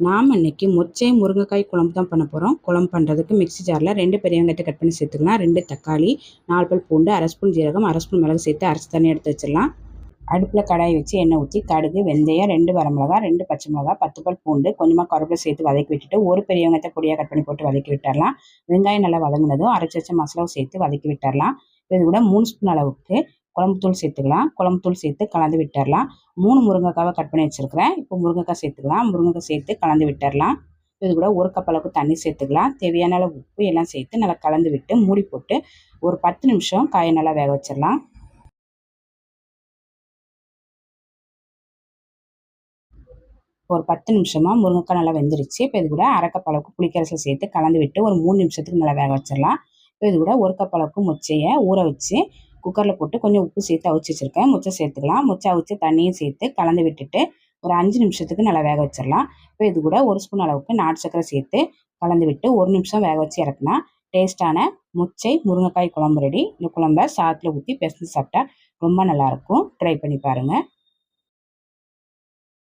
நாம் இன்றைக்கி மொச்சை முருங்கைக்காய் குழம்பு தான் பண்ண போகிறோம் குழம்பு பண்ணுறதுக்கு மிக்ஸி ஜாரில் ரெண்டு பெரிய வெங்காயத்தை கட் பண்ணி சேர்த்துக்கலாம். ரெண்டு தக்காளி நாலு பல் பூண்டு அரை ஸ்பூன் ஜீரகம் அரை ஸ்பூன் மிளகு சேர்த்து அரைச்சி தண்ணி எடுத்து வச்சிடலாம். அடுப்பில் கடாய் வச்சு எண்ணெய் ஊற்றி கடுகு வெந்தயம் ரெண்டு வரமிளகா ரெண்டு பச்சை மிளகா பத்து பல் பூண்டு கொஞ்சமாக கருவேப்பிலை சேர்த்து வதக்கி விட்டுட்டு ஒரு பெரிய வெங்காயத்தை பொடியாக கட் பண்ணி போட்டு வதக்கி விட்டுறலாம். வெங்காயம் நல்லா வதங்கினதும் அரைச்சி வச்ச மசாலாவும் சேர்த்து வதக்கி விட்டுறலாம். இது கூட மூணு ஸ்பூன் அளவுக்கு குழம்புத்தூள் சேர்த்துக்கலாம். குழம்புத்தூள் சேர்த்து கலந்து விட்டுடலாம். மூணு முருங்கைக்காவை கட் பண்ணி வச்சுருக்கிறேன். இப்போ முருங்கைக்காய் சேர்த்துக்கலாம். முருங்கைக்காய் சேர்த்து கலந்து விட்டுடலாம். இது கூட ஒரு கப் அளவுக்கு தண்ணி சேர்த்துக்கலாம். தேவையான அளவு உப்பு எல்லாம் சேர்த்து நல்லா கலந்து விட்டு மூடி போட்டு ஒரு பத்து நிமிஷம் காயை நல்லா வேக வச்சிடலாம். ஒரு பத்து நிமிஷமாக முருங்கைக்காய் நல்லா வெந்துருச்சு. இப்போ இது கூட அரை கப் அளவுக்கு புளிக்கரசை சேர்த்து கலந்து விட்டு ஒரு மூணு நிமிஷத்துக்கு நல்லா வேக வச்சிடலாம். இப்போ இது கூட ஒரு கப் அளவுக்கு முச்சையை ஊற வச்சு குக்கரில் போட்டு கொஞ்சம் உப்பு சேர்த்து அவிச்சு வச்சுருக்கேன். முச்சை சேர்த்துக்கலாம். முச்சை அவிச்சு தண்ணியும் சேர்த்து கலந்து விட்டுட்டு ஒரு அஞ்சு நிமிஷத்துக்கு நல்லா வேக வச்சிடலாம். இப்போ இது கூட ஒரு ஸ்பூன் அளவுக்கு நாட்டு சக்கரை சேர்த்து கலந்து விட்டு ஒரு நிமிஷம் வேக வச்சு இறக்குனா டேஸ்ட்டான முச்சை முருங்கைக்காய் குழம்பு ரெடி இந்த குழம்ப சாத்தில் ஊற்றி பெசஞ்சு சாப்பிட்டா ரொம்ப நல்லாயிருக்கும் ட்ரை பண்ணி பாருங்கள்